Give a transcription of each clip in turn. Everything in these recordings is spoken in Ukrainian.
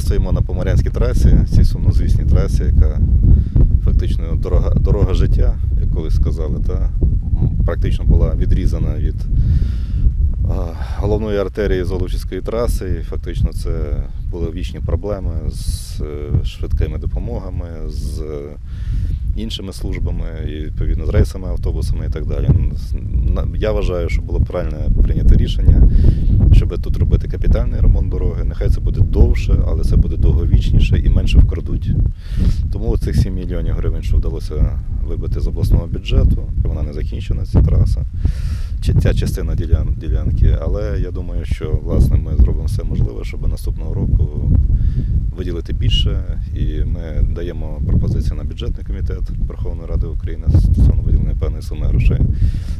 стоїмо на Поморянській трасі, цій сумнозвісній трасі, яка фактично дорога, дорога життя, як колись сказали, та практично була відрізана від головної артерії Золочівської траси. І фактично це були вічні проблеми з е, швидкими допомогами, з е, іншими службами, і відповідно з рейсами, автобусами і так далі. Я вважаю, що було правильно прийнято рішення, щоб тут робити капітальний ремонт дороги. Нехай це буде довше, але це буде довговічніше і менше вкрадуть. Тому цих 7 мільйонів гривень, що вдалося вибити з обласного бюджету, вона не закінчена, ця траса, ця частина ділянки. Але я думаю, що власне ми зробимо все можливе, щоб наступного року виділити більше. І ми даємо пропозиції на бюджетний комітет Верховної Ради України стосовно виділення певної суми грошей.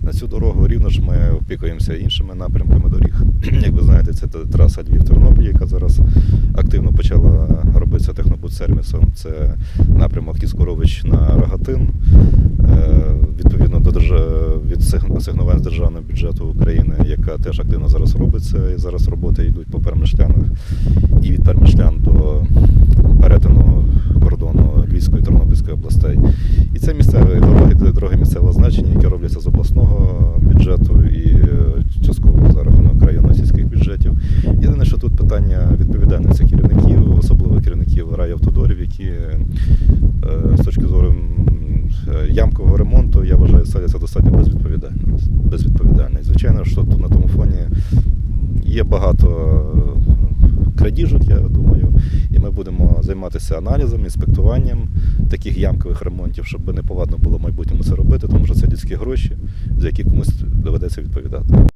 На цю дорогу рівно ж ми опікуємося іншими напрямками доріг. Як це траса Львів-Тернопіль, яка зараз активно почала робитися технобудсервісом. Це напрямок Кіскорович на Рогатин. Е, Відповідно до від сигн- асигнувань з державного бюджету України, яка теж активно зараз робиться, і зараз роботи йдуть по перемишлянах і від перемишлян до перетину кордону Львівської і Тернопільської областей. І це місцеві дороги, це дороги місцевого значення, які робляться з обласного бюджету і е, частково за рахунок районно-сільських бюджетів. Єдине, що тут питання відповідальності керівників, особливо керівників райавтодорів, які е, з точки зору е, ямкового ремонту, я вважаю, ставляться достатньо безвідповідально. безвідповідально. І звичайно, що тут на тому фоні є багато е, крадіжок, я думаю, і ми будемо займатися аналізом, інспектуванням таких ямкових ремонтів, щоб неповадно було в майбутньому це робити, тому що це людські гроші, за які комусь доведеться відповідати.